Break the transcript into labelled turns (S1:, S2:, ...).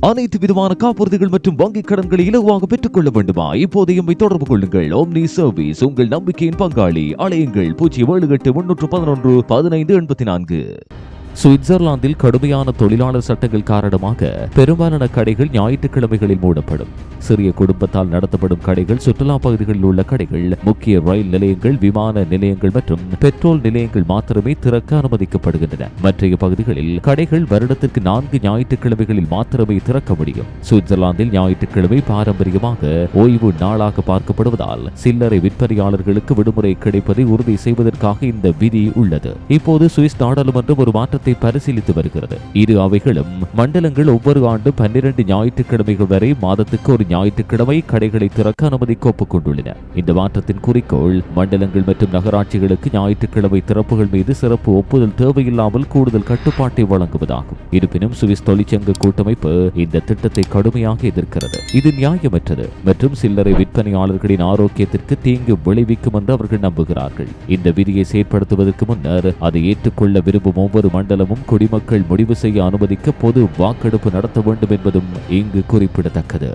S1: அனைத்து விதமான காப்புறுதிகள் மற்றும் வங்கிக் கடன்களை இலகுவாக பெற்றுக் கொள்ள வேண்டுமா இப்போது எம்மை தொடர்பு கொள்ளுங்கள். ஓம்னி சர்வீஸ் உங்கள் நம்பிக்கையின் பங்காளி. அலையுங்கள். பூஜ்ஜியம் ஏழு எட்டு முன்னூற்று பதினொன்று பதினைந்து எண்பத்தி நான்கு. சுவிட்சர்லாந்தில் கடுமையான தொழிலாளர் சட்டங்கள் காரணமாக பெரும்பாலான கடைகள் ஞாயிற்றுக்கிழமைகளில் மூடப்படும். சிறிய குடும்பத்தால் நடத்தப்படும் கடைகள் சுற்றுலா பகுதிகளில் உள்ள கடைகள் முக்கிய ரயில் நிலையங்கள் விமான நிலையங்கள் மற்றும் பெட்ரோல் நிலையங்கள் மாத்திரமே திறக்க அனுமதிக்கப்படுகின்றன. மற்றைய பகுதிகளில் கடைகள் வருடத்திற்கு நான்கு ஞாயிற்றுக்கிழமைகளில் மாத்திரமே திறக்க முடியும். சுவிட்சர்லாந்தில் ஞாயிற்றுக்கிழமை பாரம்பரியமாக ஓய்வு நாளாக பார்க்கப்படுவதால் சில்லறை விற்பனையாளர்களுக்கு விடுமுறை கிடைப்பதை உறுதி செய்வதற்காக இந்த விதி உள்ளது. இப்போது சுவிஸ் நாடாளுமன்றம் ஒரு மாற்றத்தை திட்டத்தை பரிசீலித்து வருகிறது. இரு அவைகளும் மண்டலங்கள் ஒவ்வொரு ஆண்டு பன்னிரண்டு ஞாயிற்றுக்கிழமைகள் வரை மாதத்துக்கு ஒரு ஞாயிற்றுக்கிழமை கடைகளை திறக்க அனுமதிக்க ஒப்புக்கொண்டுள்ளன இந்த மாற்றத்தின் குறிக்கோள் மண்டலங்கள் மற்றும் நகராட்சிகளுக்கு ஞாயிற்றுக்கிழமை திறப்புகள் மீது சிறப்பு ஒப்புதல் தேவையில்லாமல் கூடுதல் கட்டுப்பாட்டை வழங்குவதாகும். இருப்பினும் சுவிஸ் தொழிற்சங்க கூட்டமைப்பு இந்த திட்டத்தை கடுமையாக எதிர்க்கிறது. இது நியாயமற்றது மற்றும் சில்லறை விற்பனையாளர்களின் ஆரோக்கியத்திற்கு தீங்கு விளைவிக்கும் என்று அவர்கள் நம்புகிறார்கள். இந்த விதியை செயற்படுத்துவதற்கு முன்னர் அதை ஏற்றுக்கொள்ள விரும்பும் ஒவ்வொரு மண்டல மண்டலமும் குடிமக்கள் முடிவு செய்ய அனுமதிக்க பொது வாக்கெடுப்பு நடத்த வேண்டும் என்பதும் இங்கு குறிப்பிடத்தக்கது.